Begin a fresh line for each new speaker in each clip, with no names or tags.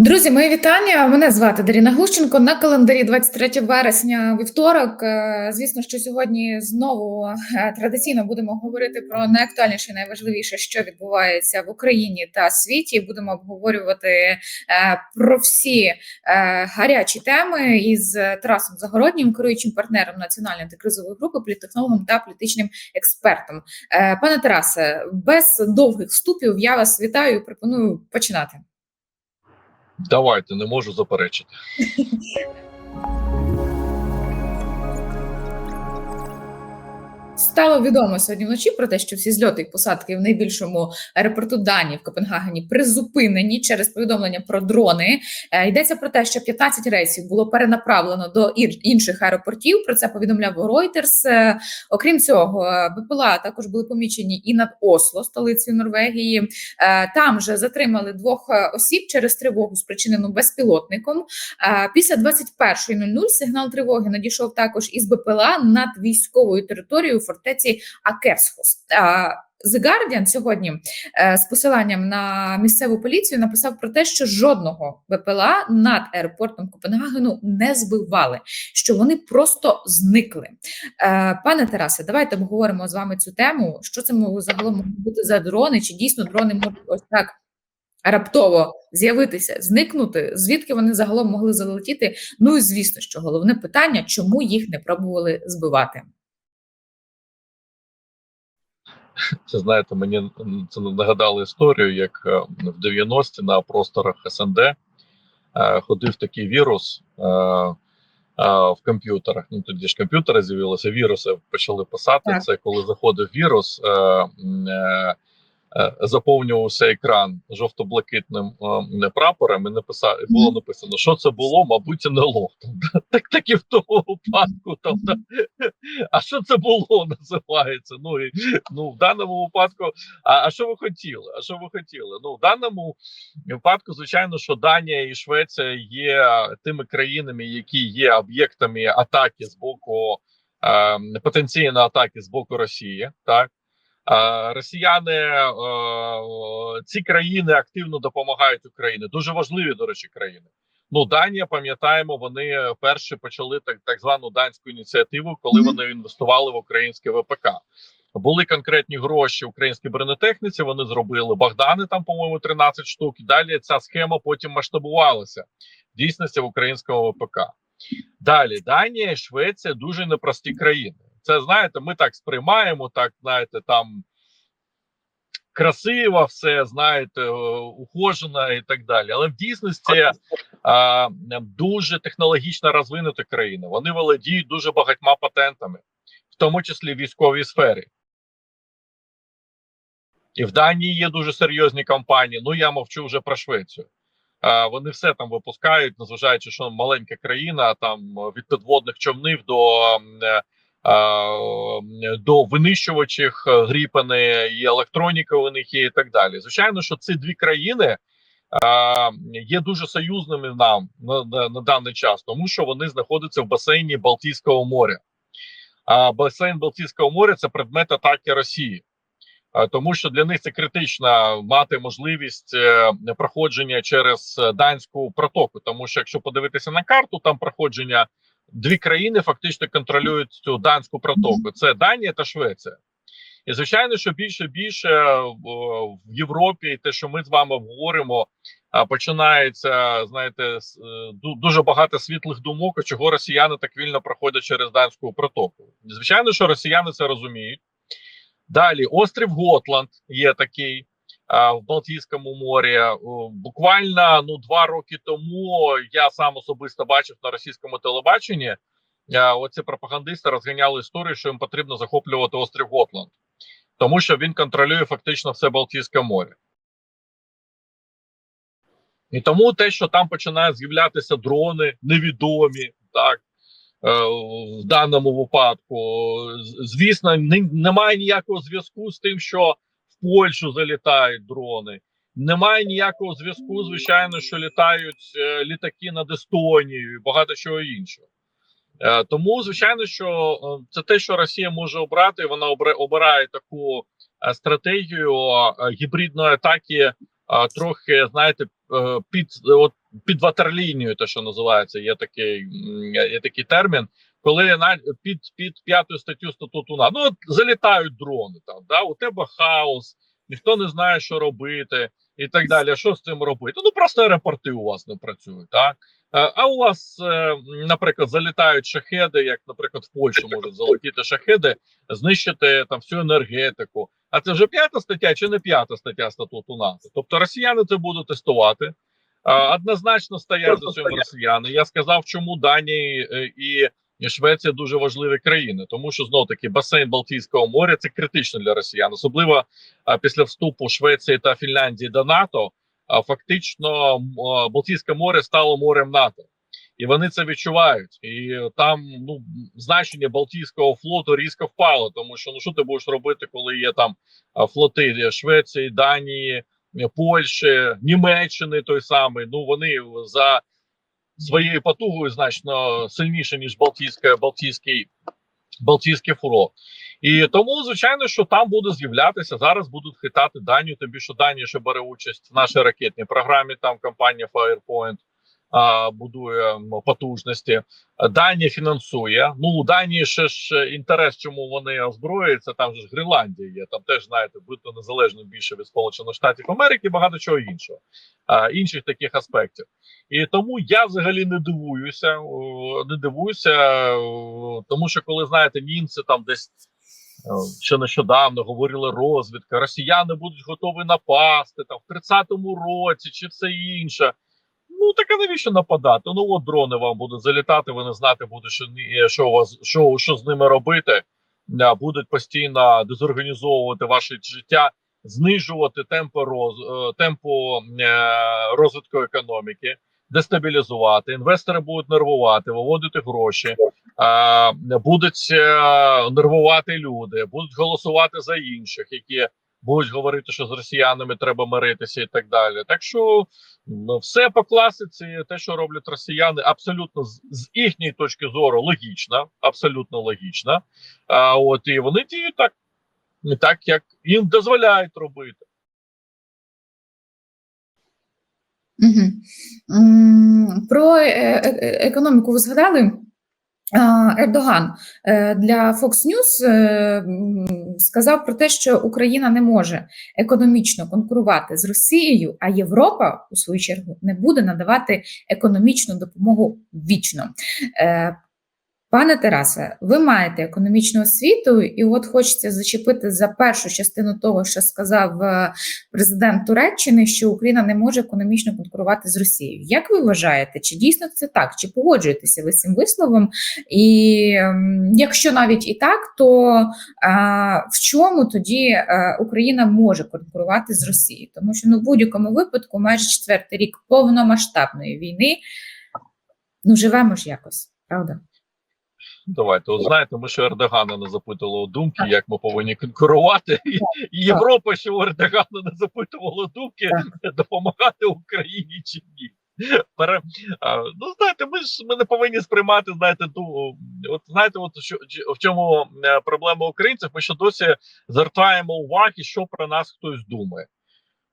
Друзі, мої вітання. Мене звати Даріна Глущенко. На календарі 23 вересня, вівторок. Е, Звісно, що сьогодні знову е, традиційно будемо говорити про найактуальніше, найважливіше, що відбувається в Україні та світі. Будемо обговорювати е, про всі гарячі теми із Тарасом Загороднім, керуючим партнером національної антикризової групи, політтехнологом та політичним експертом. Пане Тарасе, без довгих вступів я вас вітаю. і Пропоную починати.
Давайте, не можу заперечити.
Стало відомо сьогодні вночі про те, що всі зльоти і посадки в найбільшому аеропорту Данії в Копенгагені призупинені через повідомлення про дрони. Е, Йдеться про те, що 15 рейсів було перенаправлено до інших аеропортів. Про це повідомляв Reuters. Е, Окрім цього, е, БПЛА також були помічені і над Осло, столицею Норвегії. Там вже затримали двох осіб через тривогу, спричинену безпілотником. Після 21.00 сигнал тривоги надійшов також із БПЛА над військовою територією фортеці Акерсхус. The Guardian сьогодні е, з посиланням на місцеву поліцію написав про те, що жодного БПЛА над аеропортом Копенгагену не збивали, що вони просто зникли. Е, Пане Тарасе, давайте обговоримо з вами цю тему. Що це загалом бути за дрони? Чи дійсно дрони можуть ось так раптово з'явитися, зникнути? Звідки вони загалом могли залетіти? Ну і звісно, що головне питання, чому їх не пробували збивати?
Це знаєте, мені це нагадало історію, як е, в 90-ті на просторах СНД е, ходив такий вірус е, в комп'ютерах. Ну тоді ж комп'ютери з'явилися, віруси почали писати.
Так.
Це коли заходив вірус, заповнювався екран жовто-блакитним е, прапором, і написав було написано, що це було, мабуть, НЛО. Там, да. Так так і в тому випадку. Там, да. А що це було, називається? Ну і ну в даному випадку. А, а що ви хотіли? А що ви хотіли? Ну в даному випадку, звичайно, що Данія і Швеція є тими країнами, які є об'єктами атаки з боку е, потенційної атаки з боку Росії, так. Е, Росіяни е, ці країни активно допомагають Україні. Дуже важливі, до речі, країни. Ну, Данія, пам'ятаємо, вони перші почали так, так звану данську ініціативу, коли вони інвестували в українське ВПК. Були конкретні гроші українській бронетехніці. Вони зробили Богдани, там, по-моєму, 13 штук. І далі ця схема потім масштабувалася в дійсності в українському ВПК. Далі Данія і Швеція дуже непрості країни. Це знаєте, ми так сприймаємо, так знаєте, там красиво, все знаєте, е, ухожено і так далі. Але в дійсності а, дуже технологічно розвинута країна. Вони володіють дуже багатьма патентами, в тому числі в військовій сфері. І в Данії є дуже серйозні компанії. Ну я мовчу вже про Швецію. А, вони все там випускають, незважаючи, що маленька країна, там від підводних човнів до. До винищувачів е, гріпани і електроніка у них є, і так далі. Звичайно, що ці дві країни є дуже союзними нам на, на, на даний час, тому що вони знаходяться в басейні Балтійського моря. А басейн Балтійського моря це предмет атаки Росії. Тому що для них це критично мати можливість е, проходження через е, данську протоку. Тому що якщо подивитися на карту, там проходження дві країни фактично контролюють цю данську протоку: це Данія та Швеція. І звичайно, що більше і більше е, в Європі, те, що ми з вами говоримо, починається, знаєте, е, ду- дуже багато світлих думок, чого росіяни так вільно проходять через данську протоку. І, Звичайно, що росіяни це розуміють. Далі острів Готланд є такий в Балтійському морі. Буквально ну два роки тому я сам особисто бачив на російському телебаченні. Оці пропагандисти розганяли історію, що їм потрібно захоплювати острів Готланд, тому що він контролює фактично все Балтійське море. І тому те, що там починають з'являтися дрони невідомі, так е, в даному випадку, звісно, немає ніякого зв'язку з тим, що Польщу залітають дрони. Немає ніякого зв'язку, звичайно, що літають е, літаки над Естонією і багато чого іншого. Е, тому, звичайно, що е, це те, що Росія може обрати. Вона обирає таку стратегію гібридної атаки, трохи знаєте, під от під ватерлінією, те, що називається, є такий, є такий термін. Коли на під під п'ятою статтю статуту НАТО, ну от залітають дрони там, да у тебе хаос, ніхто не знає, що робити, і так далі. Що з цим робити? Ну просто аеропорти у вас не працюють, так Е, а у вас, е, наприклад, залітають шахеди, як, наприклад, в Польщу можуть залетіти шахеди, знищити там всю енергетику. А це вже п'ята стаття чи не п'ята стаття статуту НАТО? Тобто росіяни це будуть тестувати. Однозначно стоять за цим росіяни. Я сказав, чому Данія е, і Швеція дуже важливі країни, тому що знов таки басейн Балтійського моря це критично для росіян, особливо а, після вступу Швеції та Фінляндії до НАТО. А фактично Балтійське море стало морем НАТО, і вони це відчувають. І там ну значення Балтійського флоту різко впало, тому що ну що ти будеш робити, коли є там флоти Швеції, Данії, Польщі, Німеччини той самий. Ну вони за своєю потугою значно сильніше ніж Балтійське, Балтійський Балтійське фуро. І тому, звичайно, що там буде з'являтися зараз. Будуть хитати Данію. Тобі що Данія ще бере участь в нашій ракетній програмі. Там компанія Firepoint будує потужності. Данія фінансує. Ну у Данії ще ж інтерес, чому вони озброюються. Там же ж Гренландія є. Там теж знаєте, бути незалежно більше від Сполучених Штатів Америки, багато чого іншого, інших таких аспектів. І тому я взагалі не дивуюся, не дивуюся, тому що коли знаєте, німці там десь. е, Ще нещодавно говорили розвідка, росіяни будуть готові напасти там в 30-му році чи все інше. Ну так а навіщо нападати? Ну от дрони вам будуть залітати, ви не знати буде, що ні- що у вас що, що з ними робити. Е, Будуть постійно дезорганізовувати ваше життя, знижувати темпи роз е, темпу е, розвитку економіки, дестабілізувати. Інвестори будуть нервувати, виводити гроші, е, будуть е, нервувати люди, будуть голосувати за інших, які будуть говорити, що з росіянами треба миритися і так далі. Так що ну, все по класиці, те, що роблять росіяни, абсолютно з, з їхньої точки зору логічно, абсолютно логічно. А от і вони діють так, так, як їм дозволяють робити.
Про е- е- економіку ви згадали. Ердоган е, для Fox News е, сказав про те, що Україна не може економічно конкурувати з Росією, а Європа, у свою чергу, не буде надавати економічну допомогу вічно. Е, Пане Тарасе, ви маєте економічну освіту, і от хочеться зачепити за першу частину того, що сказав е, президент Туреччини, що Україна не може економічно конкурувати з Росією. Як ви вважаєте, чи дійсно це так? Чи погоджуєтеся ви з цим висловом? І ем, якщо навіть і так, то а, в чому тоді е, Україна може конкурувати з Росією? Тому що ну в будь-якому випадку майже четвертий рік повномасштабної війни. Ну живемо ж якось, правда?
Давайте, от знаєте, ми ще Ердогана не запитували думки, як ми повинні конкурувати, і, Європа ще у Ердогана не запитувала думки, допомагати Україні чи ні. Пере, ну знаєте, ми ж ми не повинні сприймати, знаєте, ту от знаєте, от що в чому е, проблема українців? Ми ще досі звертаємо уваги, що про нас хтось думає.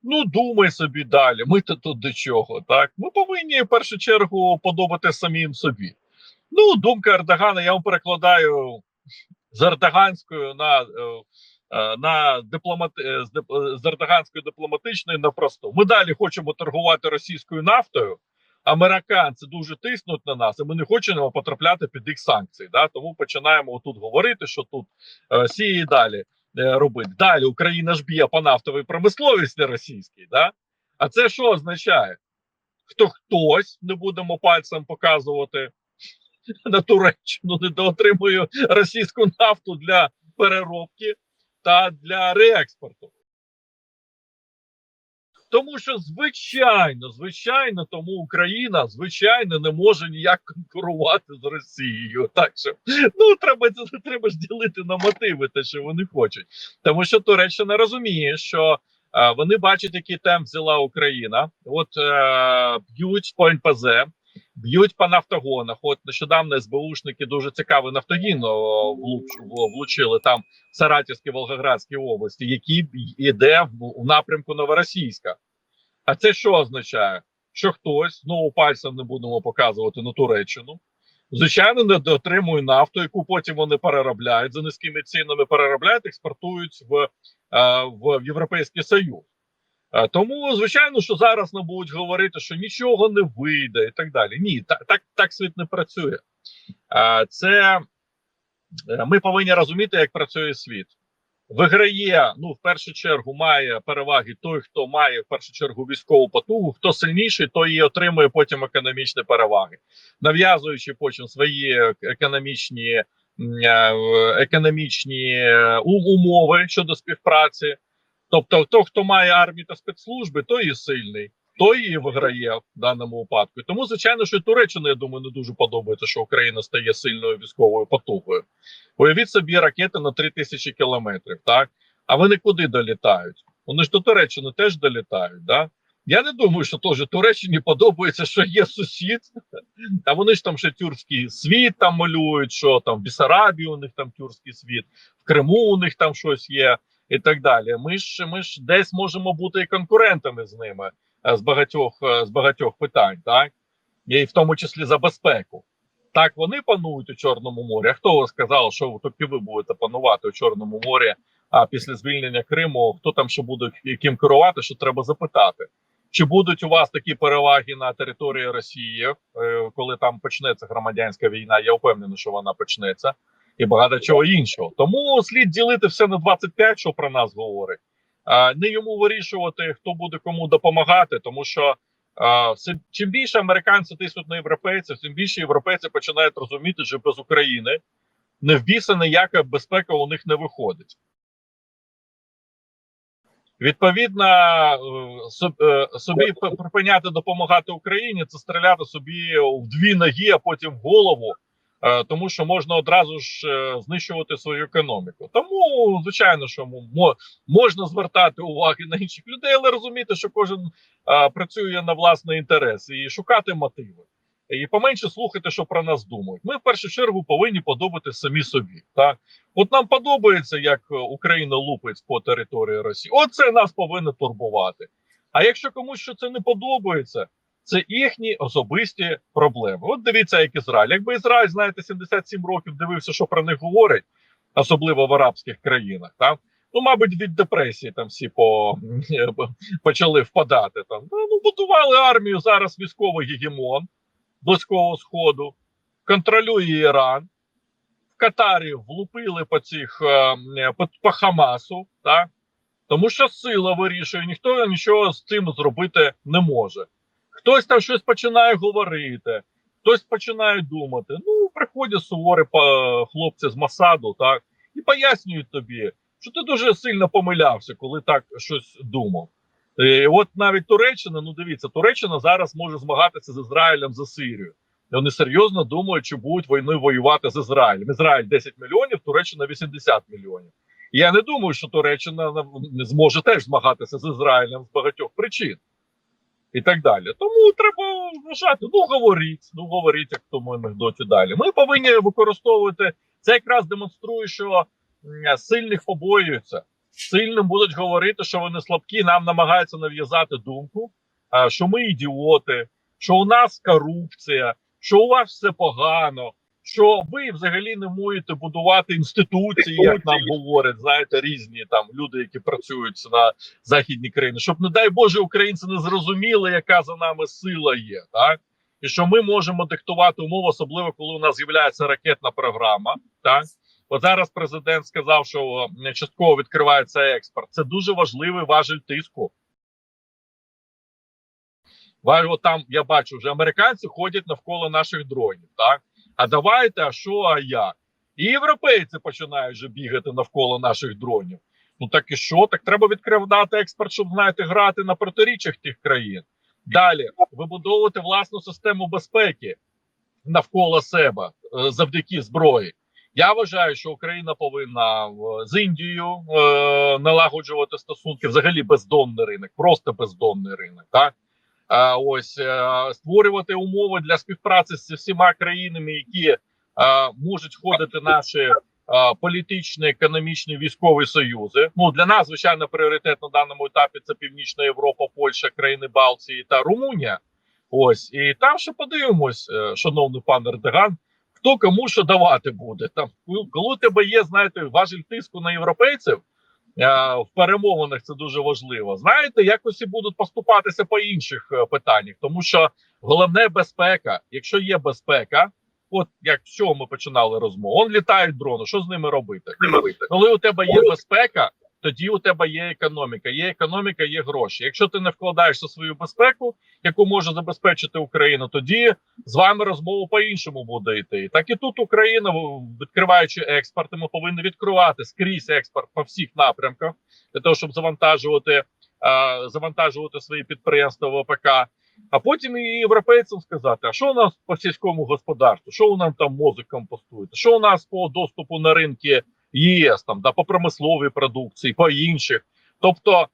Ну, думай собі далі. Ми то тут до чого, так? Ми повинні в першу чергу подобати самим собі. Ну, думка Ердогана, я вам перекладаю з ердоганською на, е, е, на дипломат... е, з, ердоганської дипломатичної на просту. Ми далі хочемо торгувати російською нафтою. Американці дуже тиснуть на нас, і ми не хочемо потрапляти під їх санкції. Да? Тому починаємо тут говорити, що тут сіє і далі робити. Далі Україна ж б'є по нафтовій промисловості російській. Да? А це що означає? Хто хтось не будемо пальцем показувати на Туреччину недоотримує російську нафту для переробки та для реекспорту. Тому що, звичайно, звичайно, тому Україна, звичайно, не може ніяк конкурувати з Росією. Так що ну треба треба ж ділити на мотиви, те, що вони хочуть. Тому що Туреччина розуміє, що е, вони бачать, який темп взяла Україна. От е, б'ють по НПЗ, б'ють по нафтогонах. От нещодавно СБУшники дуже цікавий нафтогін влучили там в Саратівській Волгоградській області, який йде в, напрямку Новоросійська. А це що означає? що хтось знову пальцем не будемо показувати на Туреччину. Звичайно, не дотримує нафту, яку потім вони переробляють за низькими цінами, переробляють, експортують в, е, в Європейський Союз. Е, Тому, звичайно, що зараз не будуть говорити, що нічого не вийде і так далі. Ні, так, так, так світ не працює. Е, Це е, ми повинні розуміти, як працює світ. Виграє, ну, в першу чергу, має переваги той, хто має в першу чергу військову потугу. Хто сильніший, той і отримує потім економічні переваги, нав'язуючи потім свої економічні економічні умови щодо співпраці. Тобто, хто, хто має армію та спецслужби, той і сильний, той і виграє в даному випадку. Тому, звичайно, що Туреччина, я думаю, не дуже подобається, що Україна стає сильною військовою потугою. Уявіть собі ракети на 3000 кілометрів, так? А вони куди долітають? Вони ж до Туреччини теж долітають, да? Я не думаю, що теж Туреччині подобається, що є сусід, а вони ж там ще тюркський світ там малюють, що там в Бісарабії у них там тюркський світ, в Криму у них там щось є і так далі. Ми ж ми ж десь можемо бути і конкурентами з ними е, з багатьох е, з багатьох питань, так і в тому числі за безпеку. Так вони панують у Чорному морі. А хто сказав, що тільки ви будете панувати у Чорному морі? А після звільнення Криму хто там ще буде яким керувати? Що треба запитати? Чи будуть у вас такі переваги на території Росії, е, коли там почнеться громадянська війна? Я впевнений, що вона почнеться, і багато чого іншого. Тому слід ділити все на 25, що про нас говорить. Не йому вирішувати, хто буде кому допомагати, тому що чим більше американці тиснуть на європейців, тим більше європейці починають розуміти, що без України не в біса ніяка безпека у них не виходить. Відповідно, е, е, собі припиняти допомагати Україні це стріляти собі в дві ноги, а потім в голову, тому що можна одразу ж е, знищувати свою економіку. Тому, звичайно, що мо- можна звертати уваги на інших людей, але розуміти, що кожен е, працює на власний інтерес і шукати мотиви. І поменше слухати, що про нас думають. Ми в першу чергу повинні подобати самі собі. Так, от нам подобається, як е, Україна лупить по території Росії. Оце нас повинно турбувати. А якщо комусь що це не подобається, це їхні особисті проблеми. От дивіться, як Ізраїль. Якби Ізраїль, знаєте, 77 років дивився, що про них говорять, особливо в арабських країнах, так? Ну, мабуть, від депресії там всі по, почали впадати. Там ну, будували армію зараз військовий гегемон Близького Сходу, контролює Іран. В Катарі влупили по цих е, по, по Хамасу, так? тому що сила вирішує, ніхто нічого з цим зробити не може. Хтось там щось починає говорити, хтось починає думати. Ну, приходять суворі хлопці з Масаду, так, і пояснюють тобі, що ти дуже сильно помилявся, коли так щось думав. І от навіть Туреччина, ну дивіться, Туреччина зараз може змагатися з Ізраїлем за Сирію. Вони серйозно думають, чи будуть війною воювати з Ізраїлем. Ізраїль 10 мільйонів, Туреччина 80 мільйонів. І я не думаю, що Туреччина зможе теж змагатися з Ізраїлем з багатьох причин. І так далі. Тому треба вважати, ну говоріть, ну говоріть, як в тому анекдоті далі. Ми повинні використовувати це, якраз демонструє, що сильних побоюються. Сильним будуть говорити, що вони слабкі, нам намагаються нав'язати думку, що ми ідіоти, що у нас корупція, що у вас все погано, що ви взагалі не можете будувати інституції, як нам говорять, знаєте, різні там люди, які працюють на західній країні, щоб, не дай Боже, українці не зрозуміли, яка за нами сила є, так і що ми можемо диктувати умови, особливо коли у нас з'являється ракетна програма. Так от зараз президент сказав, що частково відкривається експорт. Це дуже важливий важель тиску. Важливо там я бачу, вже американці ходять навколо наших дронів. Так а давайте, а що, а як? І європейці починають вже бігати навколо наших дронів. Ну так і що? Так треба відкривати експорт, щоб знаєте, грати на протиріччях тих країн. Далі вибудовувати власну систему безпеки навколо себе е, завдяки зброї. Я вважаю, що Україна повинна е, з Індією е, налагоджувати стосунки взагалі бездонний ринок, просто бездонний ринок. Так ось е, створювати умови для співпраці з всіма країнами, які можуть входити наші політичні, економічні військові союзи. Ну для нас звичайно пріоритет на даному етапі це Північна Європа, Польща, країни Балтії та Румунія. Ось і там ще подивимось, е, шановний пан Ердоган, хто кому що давати буде. Там коли у тебе є, знаєте, важіль тиску на європейців. Е, В перемовинах це дуже важливо. Знаєте, якось і будуть поступатися по інших е, питаннях, тому що головне безпека. Якщо є безпека, от як з чого ми починали розмову, он літають дрони. Що з ними робити? Коли у тебе є безпека, тоді у тебе є економіка. Є економіка, є гроші. Якщо ти не вкладаєшся в свою безпеку, яку може забезпечити Україна, тоді з вами розмова по-іншому буде йти. Так і тут Україна, відкриваючи експорт, ми повинні відкривати скрізь експорт по всіх напрямках для того, щоб завантажувати, завантажувати свої підприємства ВПК. А потім і європейцям сказати, а що у нас по сільському господарству, що у нас там мозок компостуєте, що у нас по доступу на ринки ЄС, там да по промисловій продукції, по інших. Тобто,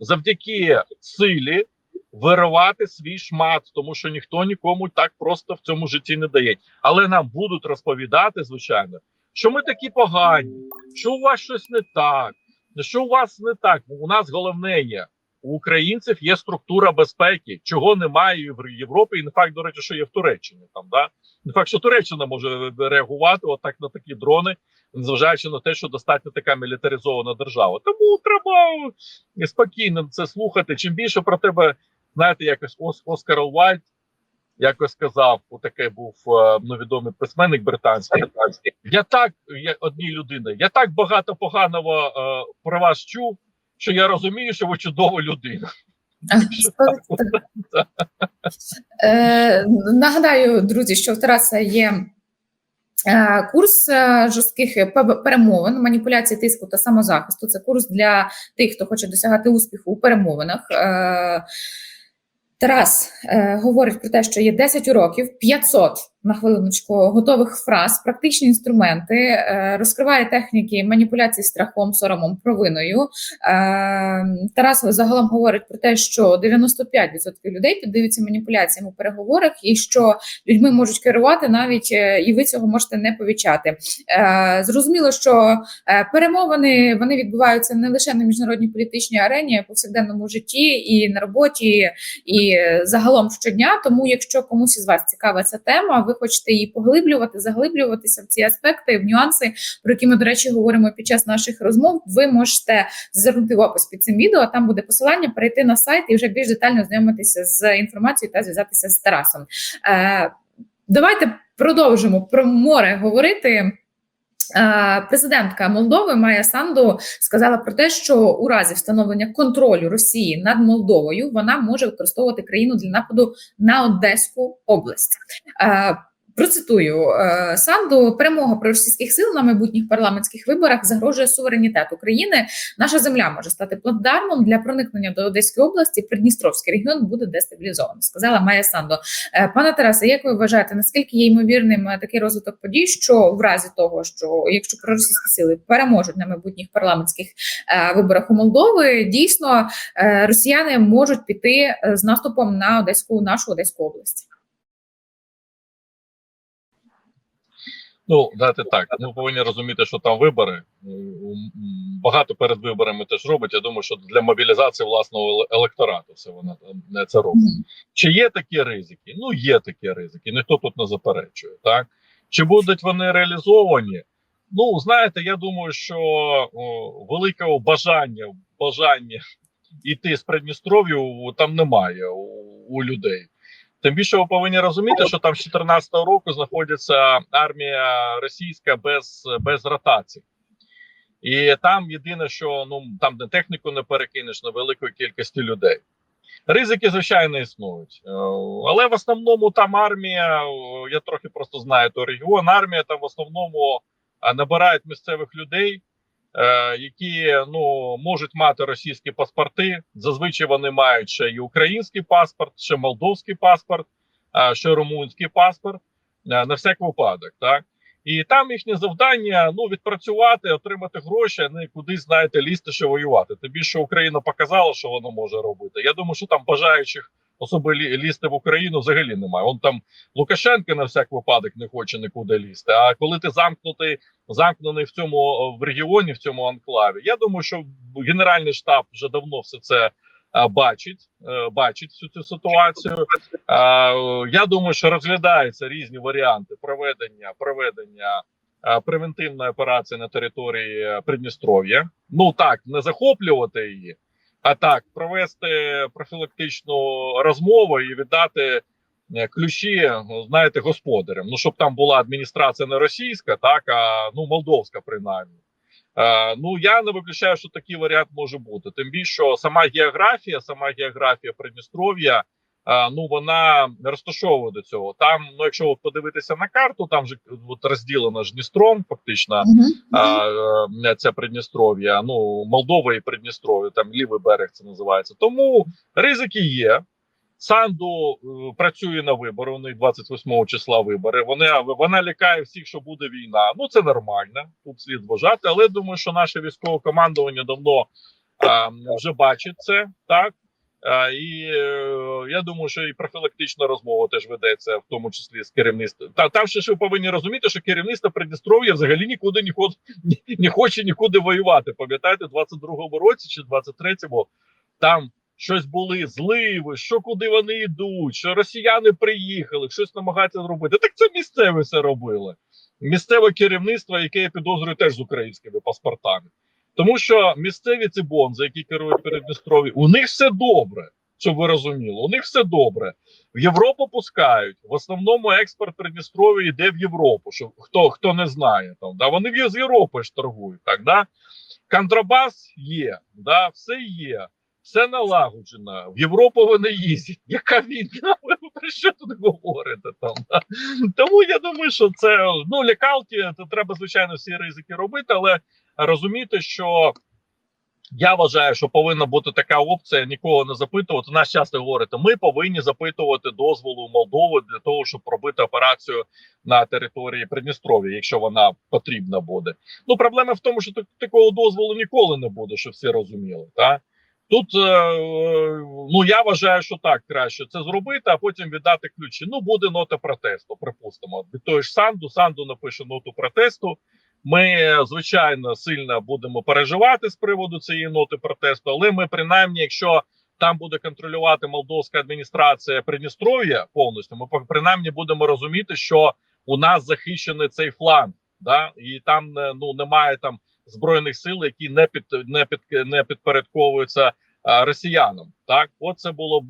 завдяки силі виривати свій шмат, тому що ніхто нікому так просто в цьому житті не дає. Але нам будуть розповідати, звичайно, що ми такі погані, що у вас щось не так, що у вас не так. У нас головне є. У українців є структура безпеки, чого немає в Європі, і не факт, до речі, що є в Туреччині. Там да не факт, що Туреччина може реагувати отак на такі дрони, незважаючи на те, що достатньо така мілітаризована держава. Тому треба спокійно це слухати. Чим більше про тебе знаєте, якось Ос Оскар Уайт якось сказав, отаке був е, ну, відомий письменник британський. Я так я одній людини, я так багато поганого е, про вас чув, що я розумію, що ви чудова людина.
Е, Нагадаю, друзі, що в Тараса є е, курс е, жорстких перемовин, маніпуляції тиску та самозахисту. Це курс для тих, хто хоче досягати успіху у перемовинах. Тарас говорить про те, що є 10 уроків, 500 на хвилиночку готових фраз, практичні інструменти, е, розкриває техніки маніпуляції страхом, соромом, провиною. Е, Тарас загалом говорить про те, що 95% людей піддаються маніпуляціям у переговорах, і що людьми можуть керувати навіть е, і ви цього можете не повічати. Зрозуміло, що перемовини вони відбуваються не лише на міжнародній політичній арені, а в повсякденному житті і на роботі, і загалом щодня. Тому, якщо комусь із вас цікава ця тема, ви хочете її поглиблювати, заглиблюватися в ці аспекти, в нюанси, про які ми, до речі, говоримо під час наших розмов. Ви можете звернути в опис під цим відео. Там буде посилання, перейти на сайт і вже більш детально знайомитися з інформацією та зв'язатися з Тарасом. Е, Давайте продовжимо про море говорити. Е, Президентка Молдови Майя Санду сказала про те, що у разі встановлення контролю Росії над Молдовою вона може використовувати країну для нападу на Одеську область. Процитую е, Санду: перемога проросійських сил на майбутніх парламентських виборах загрожує суверенітет України. Наша земля може стати плацдармом для проникнення до Одеської області. Придністровський регіон буде дестабілізовано. Сказала Майя Санду. Е, Пане Тарасе, як ви вважаєте, наскільки є ймовірним е, такий розвиток подій, що в разі того, що якщо проросійські сили переможуть на майбутніх парламентських виборах у Молдови, дійсно росіяни можуть піти з наступом на Одеську нашу Одеську область?
Ну, дати так. Ми повинні розуміти, що там вибори. Багато перед виборами теж робить. Я думаю, що для мобілізації власного електорату все вона там це робить. Чи є такі ризики? Ну, є такі ризики. Ніхто тут не заперечує. Так чи будуть вони реалізовані? Ну, знаєте, я думаю, що о, великого бажання бажання йти з Придністров'ю там немає у, у людей. Тим більше ви повинні розуміти, що там з 14-го року знаходиться армія російська без, без ротації. І там єдине, що ну там де техніку не перекинеш на великої кількості людей. Ризики, звичайно, існують. Е, Але в основному там армія, я трохи просто знаю той регіон. Армія там в основному набирають місцевих людей, які ну можуть мати російські паспорти. Зазвичай вони мають ще і український паспорт, ще молдовський паспорт, е, ще румунський паспорт е, на всяк випадок, так. І там їхнє завдання ну відпрацювати, отримати гроші, не кудись знаєте лізти, що воювати. Тим більше Україна показала, що вона може робити. Я думаю, що там бажаючих особи лізти в Україну взагалі немає. Он там Лукашенко на всяк випадок не хоче нікуди лізти. А коли ти замкнутий, замкнений в цьому в регіоні, в цьому анклаві, я думаю, що Генеральний штаб вже давно все це бачить, е, бачить всю цю ситуацію. Е, Я думаю, що розглядаються різні варіанти проведення проведення е, превентивної операції на території е, Придністров'я. Ну так, не захоплювати її, а так провести профілактичну розмову і віддати е, ключі, знаєте, господарям. Ну щоб там була адміністрація не російська, так а ну молдовська, принаймні. Е, ну я не виключаю, що такий варіант може бути. Тим більше, що сама географія, сама географія Придністров'я, ну вона розташовує до цього. Там, ну якщо подивитися на карту, там же от розділено ж Дністром, фактично а, е, це Придністров'я, ну Молдова і Придністров'я, там лівий берег це називається. Тому ризики є. Санду е, працює на вибори. У них 28 числа вибори. Вони вона лякає всіх, що буде війна. Ну це нормально. Тут слід вважати. Але думаю, що наше військове командування давно а, вже бачить це так. І е, я думаю, що і профілактична розмова теж ведеться, в тому числі з керівництвом. Та там ще ж ви повинні розуміти, що керівництво Придністров'я взагалі нікуди нікуди не, хоче нікуди воювати. Пам'ятаєте, в 22-му році чи 23-му там щось були зливи, що куди вони йдуть, що росіяни приїхали, щось намагаються зробити. Так це місцеві все робили. Місцеве керівництво, яке я підозрюю теж з українськими паспортами. Тому що місцеві ці бонзи, які керують Передністров'я, у них все добре, щоб ви розуміли. У них все добре. В Європу пускають. В основному експорт Придністров'я йде в Європу. Що хто хто не знає там, да вони з Європи ж торгують. Так да контрабас є, да, все є все налагоджено. В Європу вони їздять. Яка війна? Ви про що тут говорите? Там да? тому я думаю, що це ну лякалки. То треба звичайно всі ризики робити, але розуміти, що. Я вважаю, що повинна бути така опція нікого не запитувати. Нас часто говорять, ми повинні запитувати дозволу Молдови для того, щоб робити операцію на території Придністров'я, якщо вона потрібна буде. Ну проблема в тому, що такого дозволу ніколи не буде, щоб всі розуміли. Так? Тут е, ну я вважаю, що так краще це зробити, а потім віддати ключі. Ну буде нота протесту. Припустимо, від того ж Санду Санду напише ноту протесту. Ми звичайно сильно будемо переживати з приводу цієї ноти протесту, але ми принаймні, якщо там буде контролювати молдовська адміністрація Придністров'я повністю, ми принаймні будемо розуміти, що у нас захищений цей фланг, да і там ну немає там збройних сил, які не під не під не підпорядковуються а, росіянам. Так, от це було б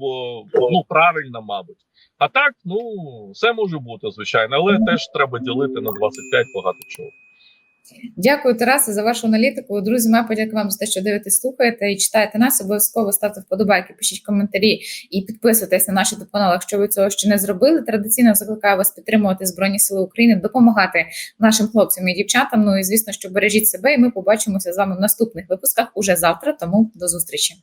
ну правильно, мабуть. А так, ну все може бути звичайно, але теж треба ділити на 25 багато чого.
Дякую, Тарасе, за вашу аналітику. Друзі, моя подяка вам за те, що дивитесь, слухаєте і читаєте нас. Обов'язково ставте вподобайки, пишіть коментарі і підписуйтесь на наш YouTube канал, якщо ви цього ще не зробили. Традиційно закликаю вас підтримувати Збройні Сили України, допомагати нашим хлопцям і дівчатам. Ну і звісно, що бережіть себе, і ми побачимося з вами в наступних випусках уже завтра. Тому до зустрічі.